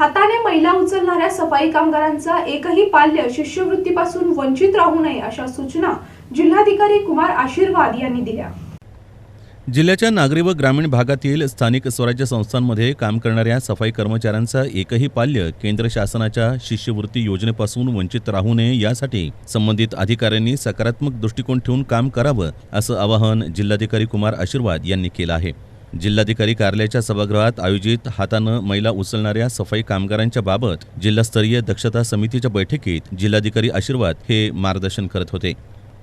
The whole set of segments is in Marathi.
हाताने महिला उचलणाऱ्या सफाई कामगारांचा एकही पाल्य शिष्यवृत्तीपासून वंचित राहू नये अशा सूचना जिल्हाधिकारी कुमार आशीर्वाद यांनी दिल्या. जिल्ह्याच्या नागरी व ग्रामीण भागातील स्थानिक स्वराज्य संस्थांमध्ये काम करणाऱ्या सफाई कर्मचाऱ्यांचा एकही पाल्य केंद्र शासनाच्या शिष्यवृत्ती योजनेपासून वंचित राहू नये यासाठी संबंधित अधिकाऱ्यांनी सकारात्मक दृष्टिकोन ठेवून काम करावं असं आवाहन जिल्हाधिकारी कुमार आशीर्वाद यांनी केलं आहे. जिल्हाधिकारी कार्यालयाच्या सभागृहात आयोजित हातानं मैला उचलणाऱ्या सफाई कामगारांच्या बाबत जिल्हास्तरीय दक्षता समितीच्या बैठकीत जिल्हाधिकारी आशीर्वाद हे मार्गदर्शन करत होते.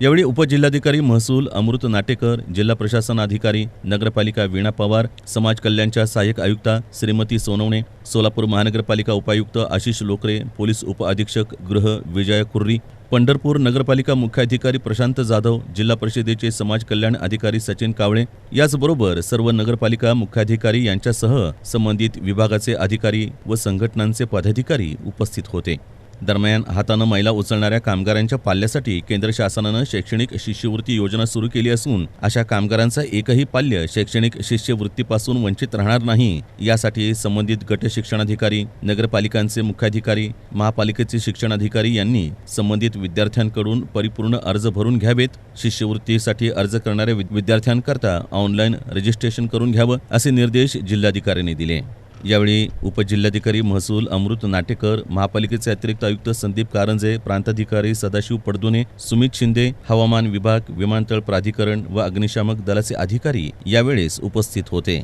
यावेळी उपजिल्हाधिकारी महसूल अमृत नाटेकर जिल्हा प्रशासन अधिकारी नगरपालिका वीणा पवार समाज कल्याणच्या सहाय्यक आयुक्ता श्रीमती सोनवणे सोलापूर महानगरपालिका उपायुक्त आशिष लोकरे पोलीस उपअधीक्षक गृह विजय कुर्री पंढरपूर नगरपालिका मुख्याधिकारी प्रशांत जाधव जिल्हा परिषदेचे समाज कल्याण अधिकारी सचिन कावळे याचबरोबर सर्व नगरपालिका मुख्याधिकारी यांच्यासह संबंधित विभागाचे अधिकारी व संघटनांचे पदाधिकारी उपस्थित होते. दरम्यान हातानं मैला उचलणाऱ्या कामगारांच्या पाल्यासाठी केंद्र शासनानं शैक्षणिक शिष्यवृत्ती योजना सुरू केली असून अशा कामगारांचा एकही पाल्य शैक्षणिक शिष्यवृत्तीपासून वंचित राहणार नाही. यासाठी संबंधित गट शिक्षणाधिकारी नगरपालिकांचे मुख्याधिकारी महापालिकेचे शिक्षणाधिकारी यांनी संबंधित विद्यार्थ्यांकडून परिपूर्ण अर्ज भरून घ्यावेत. शिष्यवृत्तीसाठी अर्ज करणाऱ्या विद्यार्थ्यांकरता ऑनलाईन रजिस्ट्रेशन करून घ्यावं असे निर्देश जिल्हाधिकाऱ्यांनी दिले. यावेळी उपजिल्हाधिकारी महसूल अमृत नाटेकर महापालिकेचे अतिरिक्त आयुक्त संदीप कारंजे प्रांताधिकारी सदाशिव पडदुने सुमित शिंदे हवामान विभाग विमानतळ प्राधिकरण व अग्निशामक दलाचे अधिकारी यावेळेस उपस्थित होते.